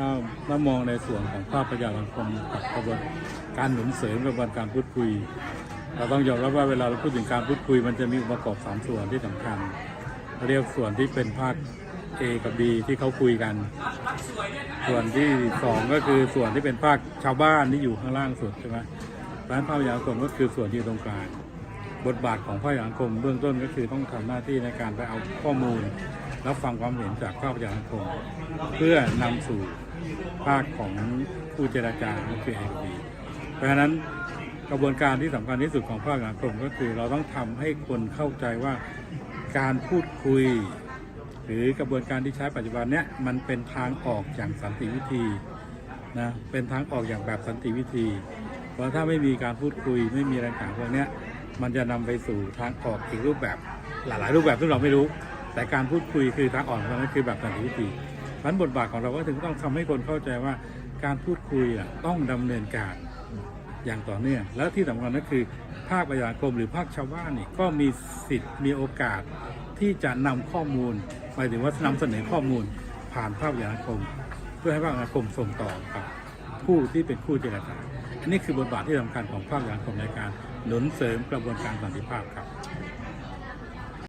ถ้าถ้ามองในส่วนของภาคประชาสังคมกับกระบวนการหนุนเสริมกระบวนการพูดคุย เราต้องยอมรับว่าเวลาเราพูดถึงการพูดคุย มันจะมีองค์ประกอบสามส่วนที่สำคัญ เรียกส่วนที่เป็นภาค A กับ B ที่เขาคุยกัน ส่วนที่สองก็คือส่วนที่เป็นภาคชาวบ้านที่อยู่ข้างล่างสุดใช่ไหมร้านภาพยาสังคมก็คือส่วนที่ตรงกลางบทบาทของภาคสังคมเบื้องต้นก็คือต้องทำหน้าที่ในการไปเอาข้อมูล รับฟังความเห็นจากภาคประชาสังคมเพื่อนำสู่ภาคของผู้เจรจาก็คือ A กับ B เพราะฉะนั้นกระบวนการที่สำคัญที่สุดของภาคสังคมก็คือเราต้องทำให้คนเข้าใจว่าการพูดคุย หรือกระบวนการที่ใช้ปัจจุบันเนี้ยมันเป็นทางออกอย่างสันติวิธีนะเป็นทางออกอย่างแบบสันติวิธี เพราะถ้าไม่มีการพูดคุยไม่มีอะไรต่างพวกเนี้ยมันจะนำไปสู่ทางออกอีกรูปแบบหลายๆรูปแบบที่เราไม่รู้ แต่การพูดคุยคือทางออกของนั้นคือแบบสันติวิธีเพราะฉะนั้นบทบาทของเราก็ถึงต้องทำให้คนเข้าใจว่าการพูดคุยอะต้องดำเนินการอย่างต่อเนื่อง แล้วที่สำคัญก็คือ ภาคประชาคมหรือภาคชาวบ้านนี่ก็มีสิทธิ์มีโอกาสที่จะนำข้อมูลหมายถึงว่านำเสนอข้อมูลผ่านภาคประชาคม เพื่อให้ภาคประชาคมส่งต่อกับผู้ที่เป็นผู้เจรจาอันนี้คือบทบาทที่สำคัญของภาคประชาคมในการหนุนเสริมกระบวนการสันติภาพครับ